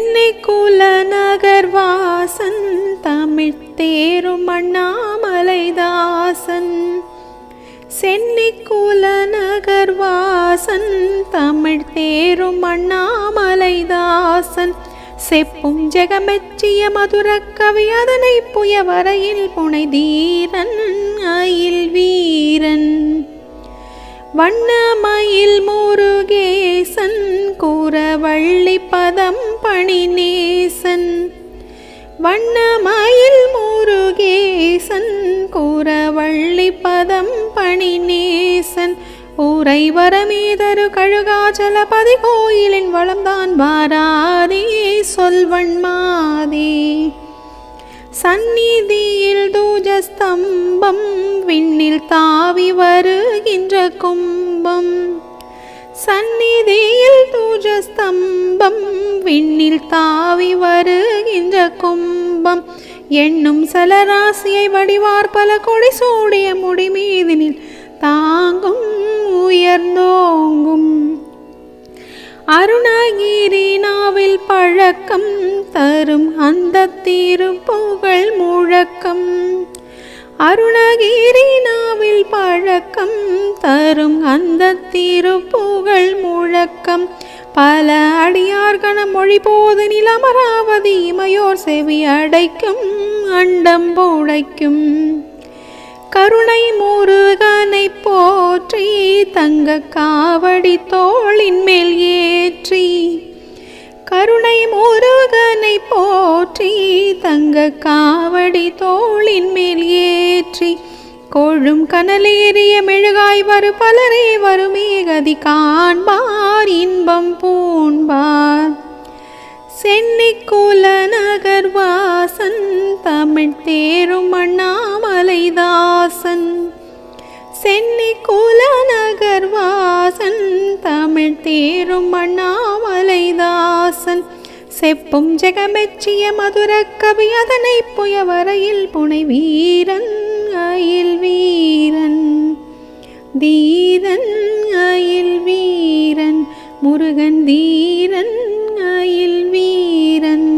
சென்னை குல நகர்வாசன் தமிழ் தேரும் அண்ணாமலைதாசன் சென்னை குல நகர்வாசன் தமிழ் தேரும் அண்ணாமலைதாசன் செப்பும் ஜெகமெச்சிய மதுர கவி அதனை புய வரையில் புனை தீரன் அயில் வீரன் வண்ணம பதம் பணி நேசன் வண்ணமயில் முருகேசன் கூறவள்ளி பதம் பணிநேசன். ஊரை வரமேதரு கழுகாச்சலபதி கோயிலின் வளம்தான் வாராதே சொல்வன்மாதே சந்நிதியில் தூஜஸ்தம்பம் விண்ணில் தாவி வருகின்ற கும்பம். சந்நிதி சூரஸ்தம்பம் விண்ணில் தாவி வருகின்ற கும்பம். எண்ணும் சலராசியை வடிவார் பல கொடி சூடிய முடிமீதினில் தாங்கும் உயர்ந்தோங்கும். அருணகிரி நாவில் பழக்கம் தரும் அந்த திருப்புகழ் முழக்கம். அருணகிரி நாவில் பழக்கம் தரும் அந்த திருப்புகழ் முழக்கம் பல அடியார்கணம் மொழி போது நிலமராவதி இமையோர் செவி அடைக்கும் அண்டம் புடைக்கும் கருணை முருகனை போற்றி தங்க காவடி தோளின் மேல் ஏற்றி கருணை முருகனை போற்றி தங்க காவடி தோளின் மேல் ஏற்றி. கொழும் கனலேறிய மெழுகாய் வரு பலரே வருமே கதி காண்பாரின் இன்பம் பூண்பார். சென்னிக்குல நகர்வாசன் தமிழ் தேரும் அண்ணாமலைதாசன். சென்னிக்குல நகர்வாசன் தமிழ் தேரும் அண்ணாமலைதாசன். செப்பும் ஜெகமெச்சிய மதுர கவி அதனை புய வரையில் புனை வீரன் அயில் வீரன் தீரன் முருகன் வீரன் அயில் வீரன்.